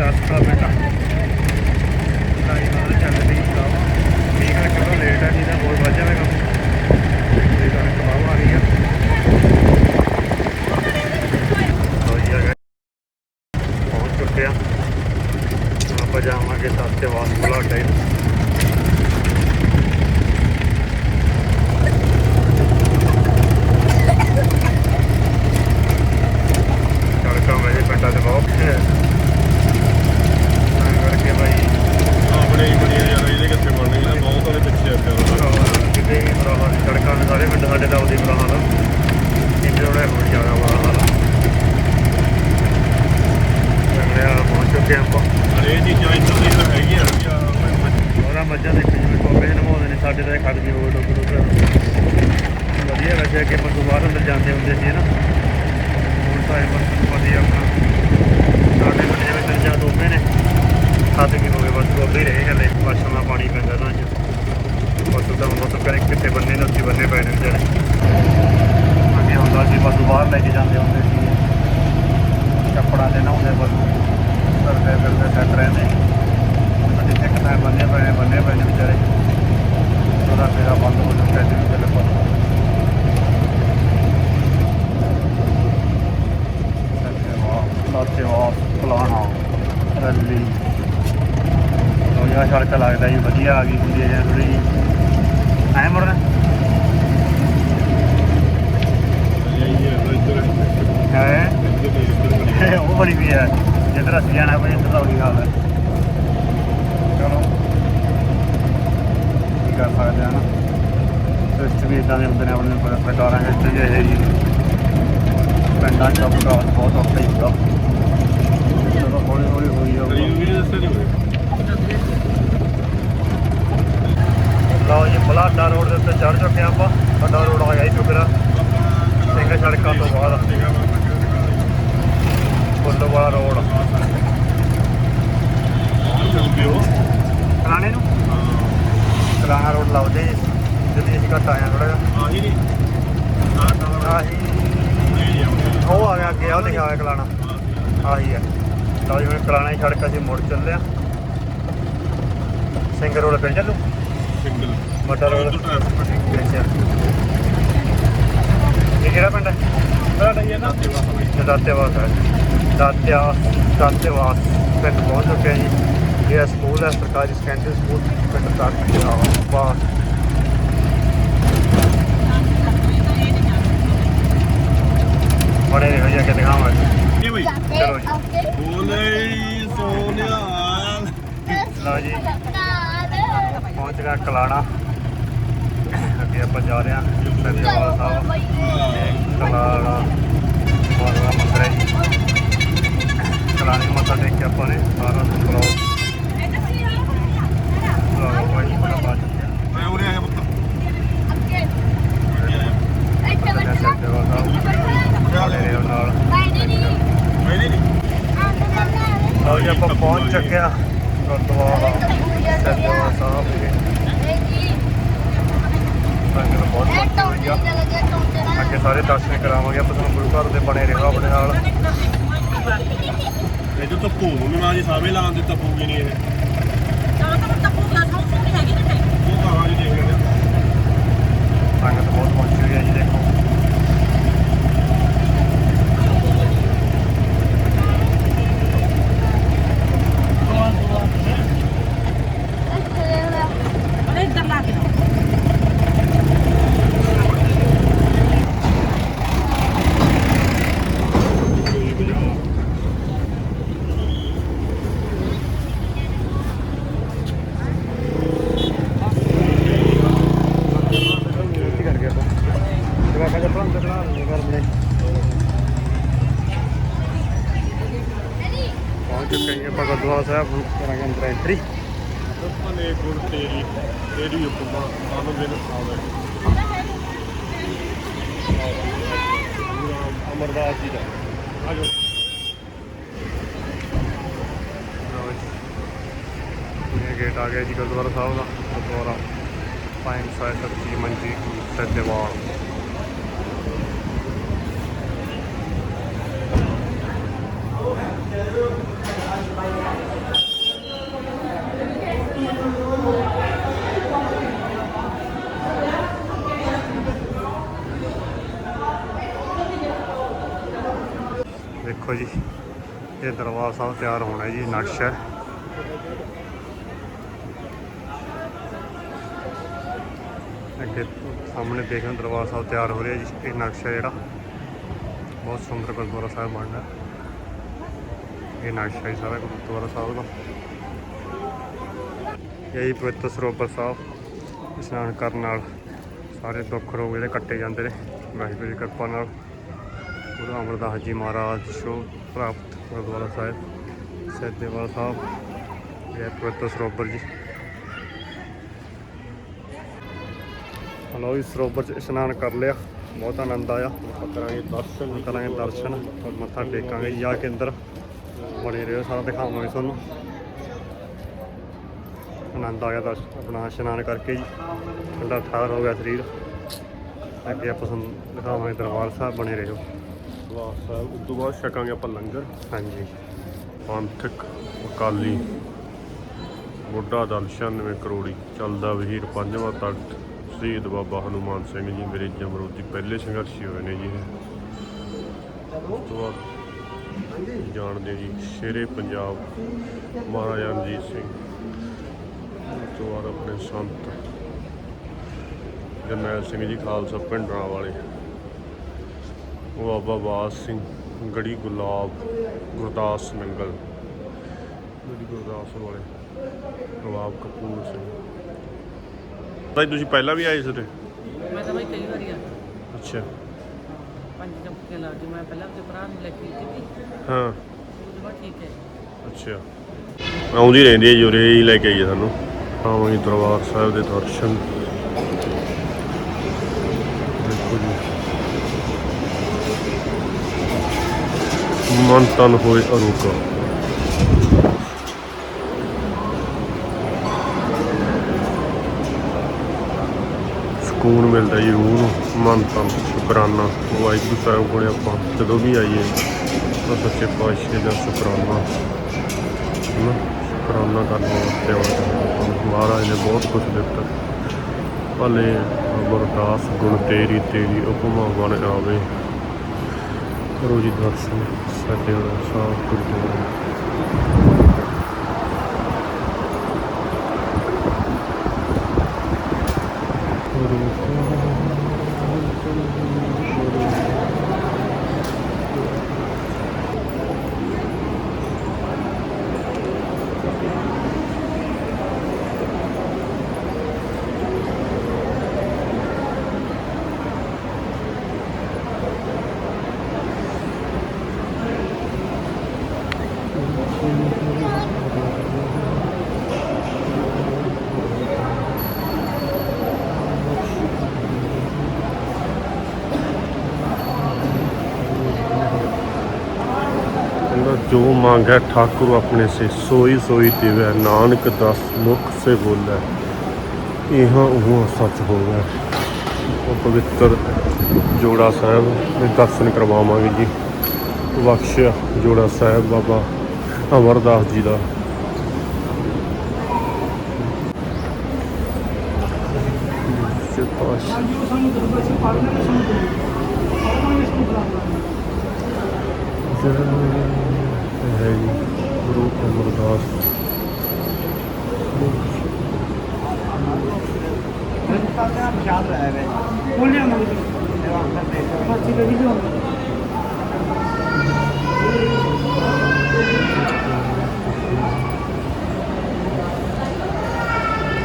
that's perfect. ਲਾਤੇ ਵਾ ਪਲਾਣਾ ਰੱਲੀ ਉਹ ਯਾ ਸੜਕ ਲੱਗਦਾ ਜੀ, ਵਧੀਆ ਆ ਗਈ ਹੁੰਦੀ ਹੈ ਜਾਂ ਥੋੜੀ ਐ ਮੁੜਨਾ। ਹੈ? ਉਹ ਬੜੀ ਵੀ ਹੈ ਜਿੱਧਰ ਅਸੀਂ ਜਾਣਾ ਪਈ ਇੱਧਰ ਦਾ ਉਹੀ ਹਾਲ ਹੈ ਚਲੋ। ਕੀ ਕਰ ਸਕਦੇ ਹਾਂ ਨਾ। ਸਿਸਟਮ ਵੀ ਇਦਾਂ ਦੇ ਹੁੰਦੇ ਨੇ, ਆਪਣੇ ਪਰ- ਸਰਕਾਰਾਂ ਵਿੱਚ ਤੇ ਇਹ ਜੀ ਪਿੰਡਾਂ 'ਚ ਆਪਣਾ ਬਹੁਤ ਔਖਾ ਹੀ ਹੁੰਦਾ ਚਲੋ ਹੌਲੀ ਹੌਲੀ ਹੋਈ ਜਾਊਗਾ ਲਓ ਜੀ ਦੇ ਉੱਤੇ ਚੜ ਚੁੱਕੇ ਆਪਾਂ। ਵੱਡਾ ਰੋਡ ਆ ਗਿਆ ਜੀ ਚੁੱਕਰਾ ਸਿੰਘ ਸੜਕਾਂ ਤੋਂ ਬਾਅਦ। ਫੁੱਲਵਾਲਾ ਰੋਡ। ਕਲਾਣੇ ਨੂੰ? ਕਲਾਣਾ ਰੋਡ ਲਾਉਂਦੇ ਜਦੀ ਅਸੀਂ ਘੱਟ ਆਇਆ ਥੋੜਾ ਜਿਹਾ। ਆਹੀ ਉਹ ਆ ਗਿਆ ਅੱਗੇ ਉਹ ਲਿਖਿਆ ਹੋਇਆ ਕਲਾਣਾ ਆਹੀ ਹੈ ਲਓ ਜੀ ਹੁਣ ਕਲਾਣਾ ਹੀ ਸੜਕ ਅਸੀਂ ਮੁੜ ਚੱਲੇ ਆ ਸਿੰਘ ਰੋਡ ਪਿੰਡ ਚੱਲੂ ਰੋਡ ਅੱਛਾ। ਇਹ ਕਿਹੜਾ ਪਿੰਡ ਹੈ? ਤੁਹਾਡਾ ਹੀ ਹੈ ਨਾ। ਦਾਤੇਵਾਸ ਹੈ। ਦਾਤਿਆ ਦਾਤੇਵਾਸ ਪਿੰਡ ਪਹੁੰਚ ਚੁੱਕੇ ਹਾਂ ਜੀ। ਇਹ ਸਕੂਲ ਹੈ ਸਰਕਾਰੀ ਸੈਕੰਡਰੀ ਸਕੂਲ ਪਿੰਡ ਦਾਤੇਵਾਸ ਬੜੇ ਰਹੋ ਜੀ ਅੱਗੇ ਦਿਖਾਵਾਂਗੇ। ਚਲੋ ਜੀ। ਬੋਲੇ ਸੋਨਿਆਲ ਲਓ ਜੀ। ਪਹੁੰਚ ਗਿਆ ਕਲਾਣਾ। ਅੱਗੇ ਆਪਾਂ ਜਾ ਰਹੇ ਹਾਂ ਸਤਿਆਵਾਲ ਸਾਹਿਬ। ਇਹ ਕਲਾਣਾ ਮਾਤਾ ਮੰਦਰ ਹੈ ਨੂੰ ਮੱਥਾ ਟੇਕ ਕੇ ਆਪਾਂ ਨੇ ਸਾਰਾ ਬਾਤ ਮੈਂ ਉਰੇ ਆਇਆ ਪੁੱਤ। ਨਾਲ। ਨਹੀਂ ਲਓ ਜੀ ਆਪਾਂ ਪਹੁੰਚ ਚੁੱਕੇ ਹਾਂ। ਗੁਰਦੁਆਰਾ ਸਤਿਆਵਾਲ ਸਾਹਿਬ ਵਿਖੇ ਸੰਗਤ ਬਹੁਤ ਆ। ਅੱਗੇ ਸਾਰੇ ਦਰਸ਼ਨ ਕਰਾਵਾਂਗੇ ਆਪਾਂ ਤੁਹਾਨੂੰ ਗੁਰੂ ਘਰ ਦੇ ਬਣੇ ਰਹੋ ਆਪਣੇ ਨਾਲ। ਇਹ ਜੋ ਤਾਂ ਭੂਮ ਨੂੰ ਨਾ ਜੀ ਸਾਵੇਂ ਲਾਉਣ ਦੇ ਤਪੂਗੀ ਨਹੀਂ ਇਹ। ਉਹ ਕਹਾਂ ਜੀ ਦੇਖ ਲੈਂਦੇ ਸੰਗਤ ਬਹੁਤ ਪਹੁੰਚੀ ਹੋਈ ਹੈ ਜੀ ਦੇਖੋ ਇੱਧਰ ਲਾ ਕੇ ਕੀ ਕਰ ਗਿਆ ਪਹੁੰਚ ਚੁੱਕੇ ਹਾਂ ਆਪਾਂ ਗੁਰਦੁਆਰਾ ਸਾਹਿਬ ਹੁਣ ਕਰਾਂਗੇ ਅੰਦਰ ਐਂਟਰੀ ਭਲੇ ਗੁਰ ਤੇਰੀ ਤੇਰੀ ਉਪਮਾ ਸਾਨੂੰ ਦਿਨ ਆਵੇ ਅਮਰਦਾਸ ਜੀ ਦਾ। ਆਜੋ ਇਹ ਗੇਟ ਆ ਗਿਆ ਜੀ ਗੁਰਦੁਆਰਾ ਸਾਹਿਬ ਦਾ। ਗੁਰਦੁਆਰਾ, ਪਾਇਨ ਸਾਹਿਬ, ਸੱਚੀ ਮੰਜੀ ਸੱਜੇਵਾਲ ਦੇਖੋ ਜੀ ਇਹ ਦਰਬਾਰ ਸਾਹਿਬ ਤਿਆਰ ਹੋਣਾ ਜੀ, ਨਕਸ਼ਾ। ਹੈ ਅੱਗੇ ਸਾਹਮਣੇ ਦੇਖਣ ਦਰਬਾਰ ਸਾਹਿਬ ਤਿਆਰ ਹੋ ਰਿਹਾ ਜੀ, ਇਹ ਨਕਸ਼ਾ ਜਿਹੜਾ। ਬਹੁਤ ਸੁੰਦਰ ਗੁਰਦੁਆਰਾ ਸਾਹਿਬ ਬਣਨਾ ਇਹ ਨਕਸ਼ਾ ਹੀ ਸਾਰਾ ਗੁਰਦੁਆਰਾ ਸਾਹਿਬ ਦਾ। ਇਹ ਪਵਿੱਤਰ ਸਰੋਵਰ ਸਾਹਿਬ, ਇਸ਼ਨਾਨ ਕਰਨ ਨਾਲ ਸਾਰੇ ਦੁੱਖ ਰੋਗ ਜਿਹੜੇ ਕੱਟੇ ਜਾਂਦੇ ਨੇ। ਵਾਹਿਗੁਰੂ ਦੀ ਕਿਰਪਾ ਨਾਲ ਗੁਰੂ ਅਮਰਦਾਸ ਜੀ ਮਹਾਰਾਜ ਸ਼ੋ ਪ੍ਰਾਪਤ ਗੁਰਦੁਆਰਾ ਸਾਹਿਬ ਸੈਦੇਵਾਲ ਸਾਹਿਬ ਇਹ ਪਵਿੱਤਰ ਸਰੋਵਰ ਜੀ। ਹਲੋ ਇਸ ਸਰੋਵਰ ਚ ਇਸ਼ਨਾਨ ਕਰ ਲਿਆ ਬਹੁਤ ਆਨੰਦ ਆਇਆ। ਕਰਾਂਗੇ ਦਰਸ਼ਨ ਕਰਾਂਗੇ ਦਰਸ਼ਨ ਮੱਥਾ ਟੇਕਾਂਗੇ ਜਾ ਕੇ ਅੰਦਰ। ਬਣੇ ਰਹੋ ਸਾਰਾ ਦਿਖਾਵਾਂਗੇ ਤੁਹਾਨੂੰ। ਆਨੰਦ ਆ ਗਿਆ ਦਰਸ਼ਨ ਆਪਣਾ ਇਸ਼ਨਾਨ ਕਰਕੇ ਜੀ। ਠੰਡਾ ਠਾਰ ਹੋ ਗਿਆ ਸਰੀਰ। ਅੱਗੇ ਆਪਾਂ ਤੁਹਾਨੂੰ ਦਿਖਾਵਾਂਗੇ ਦਰਬਾਰ ਸਾਹਿਬ ਬਣੇ ਰਹੋ। ਵਾਹ ਸਾਹਿਬ ਉਸ ਤੋਂ ਬਾਅਦ ਛਕਾਂਗੇ ਆਪਾਂ ਲੰਗਰ। ਹਾਂਜੀ। ਪੰਥਕ ਅਕਾਲੀ ਬੁੱਢਾ ਦਲ 96 ਕਰੋੜੀ। ਚੱਲਦਾ ਵਹੀਰ ਪੰਜਵਾਂ ਤਖਤ। ਸ਼ਹੀਦ ਬਾਬਾ ਹਨੂਮਾਨ ਸਿੰਘ ਜੀ ਮੇਰੇ ਜਮਰੂਦੀ ਪਹਿਲੇ ਸੰਘਰਸ਼ੀ ਹੋਏ ਨੇ ਜੀ। ਉਸ ਤੋਂ ਬਾਅਦ ਜਾਣਦੇ ਜੀ ਸ਼ੇਰੇ ਪੰਜਾਬ ਮਹਾਰਾਜਾ ਰਣਜੀਤ ਸਿੰਘ। ਉਸ ਤੋਂ ਬਾਅਦ ਆਪਣੇ ਸੰਤ ਜਰਨੈਲ ਸਿੰਘ ਜੀ ਖਾਲਸਾ ਪਿੰਡਰਾਂ ਵਾਲੇ ਬਾਬਾ ਬਾਸ ਸਿੰਘ ਗੜੀ ਗੁਲਾਬ ਗੁਰਦਾਸ ਨੰਗਲ। ਗੜੀ ਗੁਰਦਾਸ ਵਾਲੇ ਨਵਾਬ ਕਪੂਰ ਸਿੰਘ। ਤਾਂ ਤੁਸੀਂ ਪਹਿਲਾਂ ਵੀ ਆਏ ਸੀ ਉਰੇ? ਮੈਂ ਤਾਂ ਬਈ ਕਈ ਵਾਰੀ ਆ ਅੱਛਾ। ਪੰਜ ਚਮਕੀਆਂ ਲਾ ਕੇ ਮੈਂ ਪਹਿਲਾਂ ਭਰਾ ਨੂੰ ਲੈ ਕੇ ਗਈ ਸੀ। ਹਾਂ। ਉਹ ਜਮਾ ਠੀਕ ਹੈ। ਅੱਛਾ। ਆਉਂਦੀ ਰਹਿੰਦੀ ਹੈ ਜੀ ਉਰੇ ਹੀ ਲੈ ਕੇ ਆਈਏ ਸਾਨੂੰ। ਆਵਾਂਗੇ ਦਰਬਾਰ ਸਾਹਿਬ ਦੇ ਦਰਸ਼ਨ ਦੇਖੋ ਜੀ ਮਨ ਤਨ ਹੋਏ ਅਰੂਕਾ ਸਕੂਨ ਮਿਲਦਾ ਜੀ ਰੂਹ ਨੂੰ, ਮਨ ਤਨ, ਸ਼ੁਕਰਾਨਾ। ਵਾਹਿਗੁਰੂ ਸਾਹਿਬ ਕੋਲੇ ਆਪਾਂ ਜਦੋਂ ਵੀ ਆਈਏ, ਤਾਂ ਸੱਚੇ ਪਾਤਸ਼ਾਹ ਦਾ ਸ਼ੁਕਰਾਨਾ। ਹਨਾ? ਸ਼ੁਕਰਾਨਾ ਕਰਨ ਵਾਸਤੇ ਆਉਣਾ ਮਹਾਰਾਜ ਨੇ ਬਹੁਤ ਕੁਝ ਦਿੱਤਾ। ਭਲੇ ਗੁਰਦਾਸ, ਗੁਣ ਤੇਰੀ ਤੇਰੀ ਉਪਮਾ ਬਣ ਆਵੇ ਕਰੋ ਜੀ ਦਰਸ਼ਨ। ਸਾਡੇ ਦਾ ਸਾਹ ਗੁਰਦੁਆਰਾ ਕਹਿੰਦਾ, ਜੋ ਹੈ ਠਾਕੁਰ ਆਪਣੇ ਸੇ, ਸੋਈ ਸੋਈ ਦੇਵੈ ਨਾਨਕ ਦਸ ਮੁਖ ਸੇ ਬੋਲੇ। ਇਹ ਉਹ ਸੱਚ ਹੋਵੇ ਉਹ ਪਵਿੱਤਰ ਜੋੜਾ ਸਾਹਿਬ ਦੇ ਦਰਸ਼ਨ ਕਰਵਾਵਾਂਗੇ ਜੀ। ਬਖਸ਼ਿਆ ਜੋੜਾ ਸਾਹਿਬ ਬਾਬਾ ਅਮਰਦਾਸ ਜੀ ਦਾ। ਸੱਚੇ ਪਾਤਸ਼ਾਹ ਹੈ ਜੀ ਗੁਰੂ ਅਮਰਦਾਸ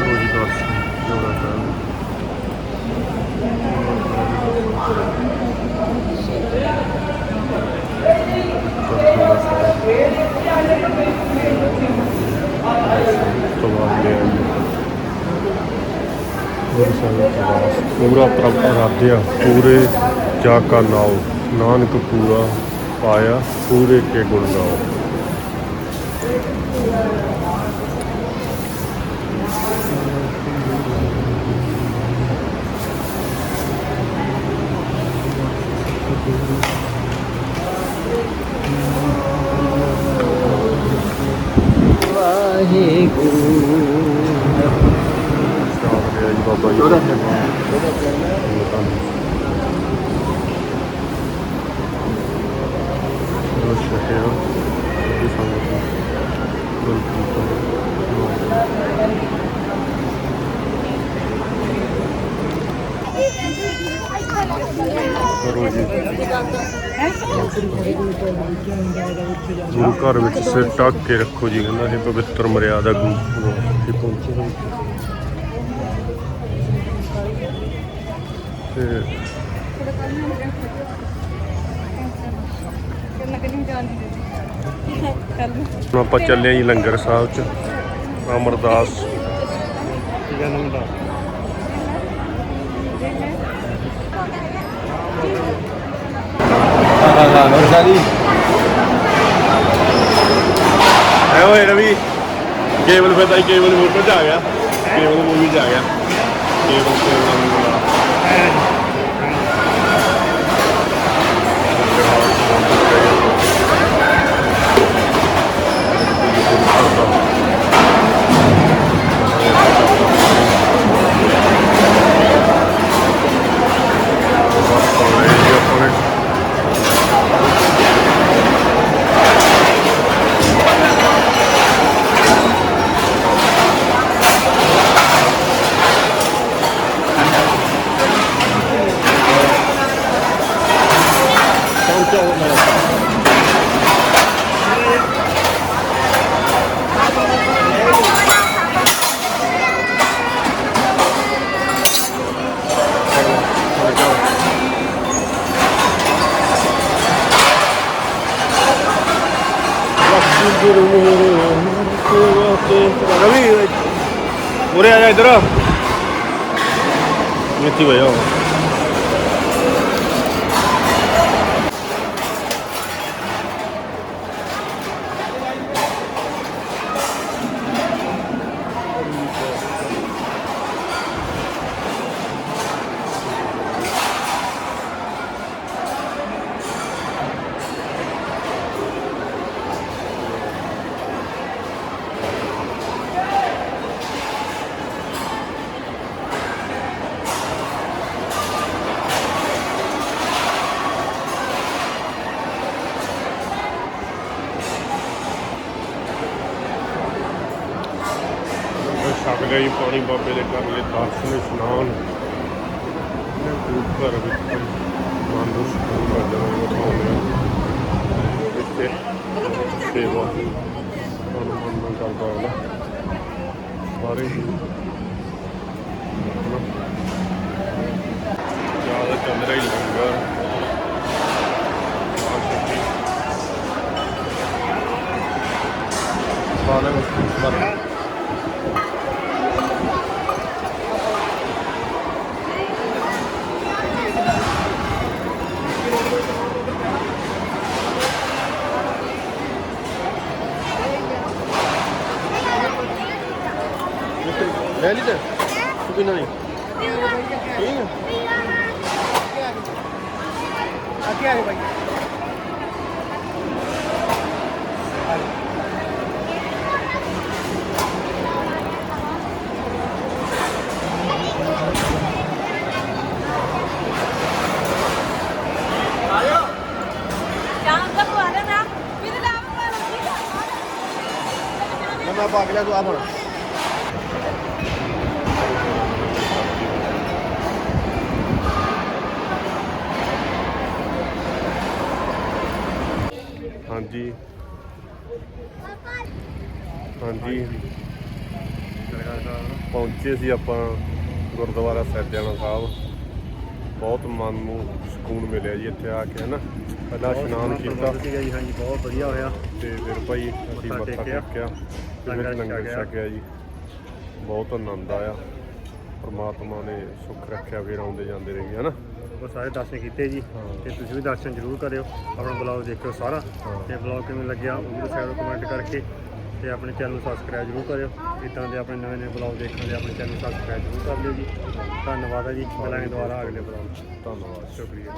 ਰੋਜੀ ਦਰਸ਼ਨ ਜੋੜਾ ਸਾਹਿਬ ਜੋੜਾ ਸਾਹਿਬ ਅਰਦਾਸ ਪੂਰਾ ਪ੍ਰਭ ਆਰਾਧਿਆ, ਪੂਰੇ ਜਾ ਕਾ ਨਾਉ ਨਾਨਕ ਪੂਰਾ ਪਾਇਆ, ਪੂਰੇ ਕੇ ਗੁਣ ਗਾਓ। ਸ਼ਾਮ ਦੇ ਜੀ ਬਾਬਾ ਜੀ ਅੱਛਾ ਹੈ ਇਹ ਸੰਗਤ ਕਰੋ ਜੀ ਗੁਰੂ ਘਰ ਵਿੱਚ ਸਿਰ ਟੱਕ ਕੇ ਰੱਖੋ ਜੀ ਕਹਿੰਦਾ ਇਹ ਪਵਿੱਤਰ ਮਰਿਆਦਾ ਗੁਰੂ ਤੇ ਪਹੁੰਚੇ ਤੇ ਹੁਣ ਆਪਾਂ ਚੱਲੇ ਜੀ ਲੰਗਰ ਸਾਹਿਬ ਚ, ਅਮਰਦਾਸ। ਕੀ ਗੱਲ ਹੁੰਦਾ ਐ ਓਏ ਰਵੀ ਕੇਬਲ ਫਿਰ ਤਾਂ ਕੇਬਲ ਮੋਟਰ ਚ ਆ ਗਿਆ। ਕੇਬਲ ਮੂਵੀ ਚ ਆ ਗਿਆ। ਕੇਬਲ ਕੇਬਲ ਆਪਣੇ ਰਵੀ ਉਰੇ ਆ ਜਾ ਇਧਰ। ਮਿੱਤੀ ਭਈਆ ਸਾਰੇ ਲੈ ਲਈ ਤੇ ਤੂੰ ਕਿੰਨਾ ਨਹੀਂ ਠੀਕ ਹੈ ਅੱਗੇ ਆ ਗਏ ਭਾਈ ਹਾਂਜੀ। ਹਾਂਜੀ। ਪਹੁੰਚੇ ਸੀ ਆਪਾਂ ਗੁਰਦੁਆਰਾ ਸੈਦਿਆਣਾ ਸਾਹਿਬ। ਬਹੁਤ ਮਨ ਨੂੰ ਸਕੂਨ ਮਿਲਿਆ ਜੀ ਇੱਥੇ ਆ ਕੇ ਹਨਾ? ਪਹਿਲਾਂ ਇਸ਼ਨਾਨ ਕੀਤਾ। ਸੀਗਾ ਜੀ ਹਾਂਜੀ ਬਹੁਤ ਵਧੀਆ ਹੋਇਆ। ਤੇ ਫਿਰ ਭਾਈ ਅਸੀਂ ਮੱਥਾ ਟੇਕਿਆ। ਲੰਗਰ। ਛਕਿਆ ਜੀ। ਬਹੁਤ ਆਨੰਦ ਆਇਆ। ਪ੍ਰਮਾਤਮਾ ਨੇ ਸੁੱਖ ਰੱਖਿਆ ਫਿਰ ਆਉਂਦੇ ਜਾਂਦੇ ਰਹੀਏ ਹਨਾ? ਉਹ ਸਾਰੇ ਦਰਸ਼ਨ ਕੀਤੇ ਜੀ। ਤੇ ਤੁਸੀਂ ਵੀ ਦਰਸ਼ਨ ਜ਼ਰੂਰ ਕਰਿਓ। ਆਪਣਾ ਬਲੌਗ ਦੇਖਿਓ ਸਾਰਾ। ਤੇ ਬਲੌਗ ਕਿਵੇਂ ਲੱਗਿਆ ਉਹ ਵੀ ਦੱਸਿਓ ਕਮੈਂਟ ਕਰਕੇ। ਤੇ ਆਪਣੇ ਚੈਨਲ ਨੂੰ ਸਬਸਕ੍ਰਾਈਬ ਜ਼ਰੂਰ ਕਰਿਓ। ਇਦਾਂ ਦੇ ਆਪਣੇ ਨਵੇਂ ਨਵੇਂ ਬਲੌਗ ਦੇਖਣ ਲਈ ਆਪਣੇ ਚੈਨਲ ਨੂੰ ਸਬਸਕ੍ਰਾਈਬ ਜ਼ਰੂਰ ਕਰ ਲਿਓ ਜੀ। ਧੰਨਵਾਦ ਹੈ ਜੀ। ਮਿਲਾਂਗੇ ਦੁਬਾਰਾ ਅਗਲੇ ਬਲੌਗ ਧੰਨਵਾਦ। ਸ਼ੁਕਰੀਆ।